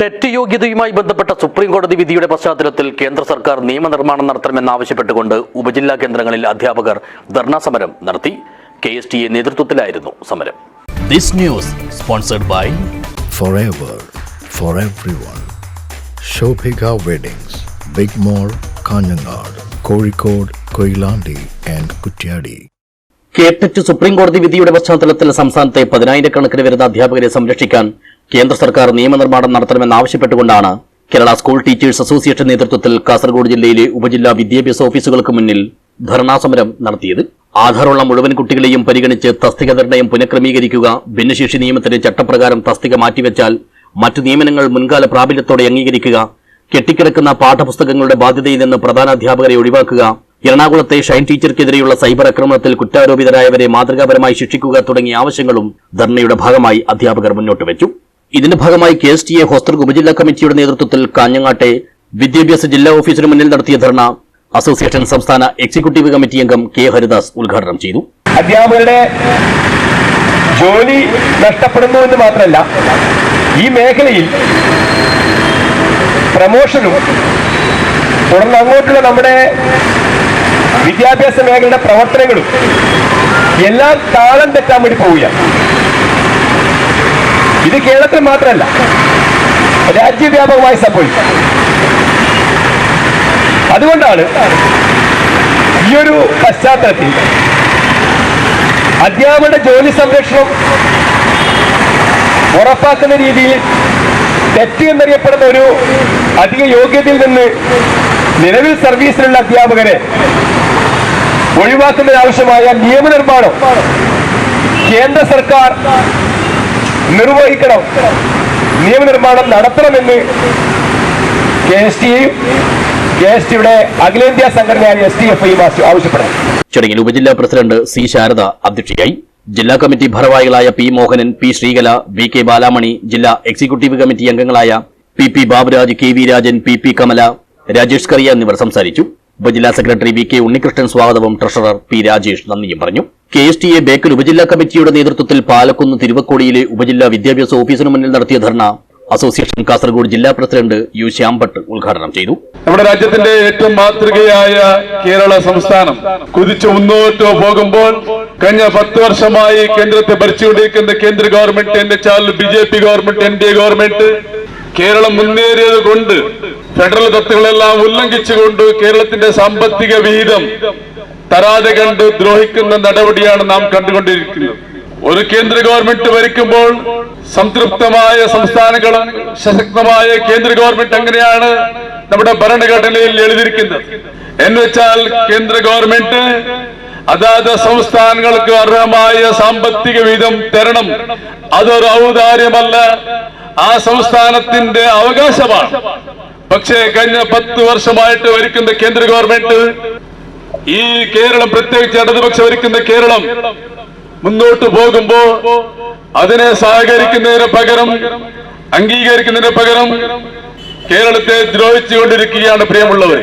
TET യോഗ്യതയുമായി ബന്ധപ്പെട്ട supreme കോടതി വിധിയുടെ പശ്ചാത്തലത്തിൽ കേന്ദ്ര സർക്കാർ നിയമനിർമ്മാണം നടത്തണമെന്നാവശ്യപ്പെട്ടുകൊണ്ട് ഉപജില്ലാ കേന്ദ്രങ്ങളിൽ അധ്യാപകർ ധർണാ സമരം നടത്തി. കെ എസ് ടി എ നേതൃത്വത്തിലായിരുന്നു സമരം. This news sponsored by forever for everyone. Shobhika Weddings, Big mall Kanhangad Kozhikode Koilandi and Kuttiady കേട്ടറ്റ് supreme കോടതി വിധിയുടെ പശ്ചാത്തലത്തിൽ സംസ്ഥാനത്തെ പതിനായിരക്കണക്കിന് വരുന്ന അധ്യാപകരെ സംരക്ഷിക്കാൻ കേന്ദ്ര സർക്കാർ നിയമനിർമ്മാണം നടത്തണമെന്നാവശ്യപ്പെട്ടുകൊണ്ടാണ് കേരള സ്കൂൾ ടീച്ചേഴ്സ് അസോസിയേഷൻ നേതൃത്വത്തിൽ കാസർഗോഡ് ജില്ലയിലെ ഉപജില്ലാ വിദ്യാഭ്യാസ ഓഫീസുകൾക്ക് മുന്നിൽ ധർണാ സമരം നടത്തിയത്. ആധാറുള്ള മുഴുവൻ കുട്ടികളെയും പരിഗണിച്ച് തസ്തിക നിർണയം പുനഃക്രമീകരിക്കുക ഭിന്നശേഷി നിയമത്തിന്റെ ചട്ടപ്രകാരം തസ്തിക മാറ്റിവെച്ചാൽ മറ്റു നിയമനങ്ങൾ മുൻകാല പ്രാബല്യത്തോടെ അംഗീകരിക്കുക കെട്ടിക്കിടക്കുന്ന പാഠപുസ്തകങ്ങളുടെ ബാധ്യതയിൽ നിന്ന് പ്രധാന അധ്യാപകരെ ഒഴിവാക്കുക എറണാകുളത്തെ ഷൈൻ ടീച്ചർക്കെതിരെയുള്ള സൈബർ ആക്രമണത്തിൽ കുറ്റാരോപിതരായവരെ മാതൃകാപരമായി ശിക്ഷിക്കുക തുടങ്ങിയ ആവശ്യങ്ങളും ധർണയുടെ ഭാഗമായി അധ്യാപകർ മുന്നോട്ട് വെച്ചു. ഇതിന്റെ ഭാഗമായി K S T A hostel ഉപജില്ലാ കമ്മിറ്റിയുടെ നേതൃത്വത്തിൽ കാഞ്ഞങ്ങാട്ടെ വിദ്യാഭ്യാസ ജില്ലാ ഓഫീസിന് മുന്നിൽ നടത്തിയ ധർണ അസോസിയേഷൻ സംസ്ഥാന എക്സിക്യൂട്ടീവ് കമ്മിറ്റി അംഗം കെ ഹരിദാസ് ഉദ്ഘാടനം ചെയ്തു. അധ്യാപകരുടെ ജോലി നഷ്ടപ്പെടുന്നു എന്ന് മാത്രമല്ല ഈ മേഖലയിൽ പ്രമോഷനും തുടർന്ന് അങ്ങോട്ടുള്ള നമ്മുടെ വിദ്യാഭ്യാസ മേഖലയുടെ പ്രവർത്തനങ്ങളും എല്ലാം താളം തെറ്റാൻ വേണ്ടി പോവുകയാണ്. ഇത് കേരളത്തിൽ മാത്രമല്ല രാജ്യവ്യാപകമായി സംഭവിക്കും അതുകൊണ്ടാണ് ഈ ഒരു പശ്ചാത്തലത്തിൽ അധ്യാപകരുടെ ജോലി സംരക്ഷണം ഉറപ്പാക്കുന്ന രീതിയിൽ തെറ്റ് എന്നറിയപ്പെടുന്ന ഒരു അധിക യോഗ്യതയിൽ നിന്ന് നിലവിൽ സർവീസിലുള്ള അധ്യാപകരെ ഒഴിവാക്കുന്നതിനാവശ്യമായ നിയമനിർമ്മാണം കേന്ദ്ര സർക്കാർ നിർവഹിക്കണം. നിയമനിർമ്മാണം നടത്തണമെന്ന് കെ എസ് ടിയും കെ എസ് ടിയുടെ അഖിലേന്ത്യാ സംഘടനയായ എസ് ടി എഫ് ഐയും ചടങ്ങിൽ ഉപജില്ലാ പ്രസിഡന്റ് സി ശാരദ അധ്യക്ഷയായി. ജില്ലാ കമ്മിറ്റി ഭാരവാഹികളായ P Mohanan P Sreekala V K Balamani ജില്ലാ എക്സിക്യൂട്ടീവ് കമ്മിറ്റി അംഗങ്ങളായ P P Baburaj K V Rajan P P Kamala Rajesh Kariya എന്നിവർ സംസാരിച്ചു. ഉപജില്ലാ സെക്രട്ടറി വി കെ ഉണ്ണികൃഷ്ണൻ സ്വാഗതവും ട്രഷറർ പി രാജേഷ് നന്ദിയും പറഞ്ഞു. K S T A Bekal ഉപജില്ലാ കമ്മിറ്റിയുടെ നേതൃത്വത്തിൽ പാലക്കുന്ന് തിരുവക്കോടിയിലെ ഉപജില്ലാ വിദ്യാഭ്യാസ ഓഫീസിന് മുന്നിൽ നടത്തിയ ധർണ അസോസിയേഷൻ കാസർഗോഡ് ജില്ലാ പ്രസിഡന്റ് യു ശ്യാംഭട്ട് ഉദ്ഘാടനം ചെയ്തു. നമ്മുടെ രാജ്യത്തിന്റെ ഏറ്റവും മാതൃകയായ കേരള സംസ്ഥാനം കുതിച്ചു മുന്നോട്ട് പോകുമ്പോൾ കഴിഞ്ഞ പത്ത് വർഷമായി കേന്ദ്രത്തെ ഭരിച്ചുകൊണ്ടിരിക്കുന്ന കേന്ദ്ര ഗവൺമെന്റ് എന്ന് വെച്ചാൽ B J P government N D A government Keralam മുന്നേറിയത് കൊണ്ട് ഫെഡറൽ തത്വങ്ങളെല്ലാം ഉല്ലംഘിച്ചുകൊണ്ട് കേരളത്തിന്റെ സാമ്പത്തിക വിഹിതം തരാതെ കണ്ട് ദ്രോഹിക്കുന്ന നടപടിയാണ് നാം കണ്ടുകൊണ്ടിരിക്കുന്നത്. ഒരു കേന്ദ്ര ഗവൺമെന്റ് ഭരിക്കുമ്പോൾ സംതൃപ്തമായ സംസ്ഥാനങ്ങളും സശക്തമായ കേന്ദ്ര ഗവൺമെന്റ് അങ്ങനെയാണ് നമ്മുടെ ഭരണഘടനയിൽ എഴുതിയിരിക്കുന്നത്. എന്നുവെച്ചാൽ കേന്ദ്ര ഗവൺമെന്റ് അതാത് സംസ്ഥാനങ്ങൾക്ക് അർഹമായ സാമ്പത്തിക വിധം തരണം അതൊരു ഔദാര്യമല്ല ആ സംസ്ഥാനത്തിന്റെ അവകാശമാണ്. പക്ഷേ കഴിഞ്ഞ പത്ത് വർഷമായിട്ട് ഭരിക്കുന്ന കേന്ദ്ര ഗവൺമെന്റ് ഈ കേരളം പ്രത്യേകിച്ച് ഇടതുപക്ഷം ഭരിക്കുന്ന കേരളം മുന്നോട്ട് പോകുമ്പോ അതിനെ സഹകരിക്കുന്നതിന് പകരം അംഗീകരിക്കുന്നതിന് പകരം കേരളത്തെ ദ്രോഹിച്ചുകൊണ്ടിരിക്കുകയാണ് പ്രിയമുള്ളവർ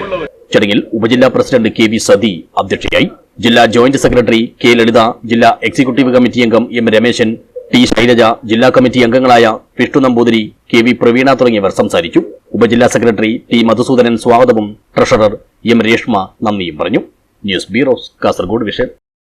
ചടങ്ങിൽ ഉപജില്ലാ പ്രസിഡന്റ് കെ വി സതി അധ്യക്ഷയായി ജില്ലാ ജോയിന്റ് സെക്രട്ടറി കെ ലളിത ജില്ലാ എക്സിക്യൂട്ടീവ് കമ്മിറ്റി അംഗം എം രമേശൻ ടി ശൈലജ ജില്ലാ കമ്മിറ്റി അംഗങ്ങളായ വിഷ്ണു നമ്പൂതിരി കെ വി പ്രവീണ തുടങ്ങിയവർ സംസാരിച്ചു. ഉപജില്ലാ സെക്രട്ടറി ടി മധുസൂദനൻ സ്വാഗതവും ട്രഷറർ എം രേഷ്മ നന്ദിയും പറഞ്ഞു. News bureau Kasaragod vision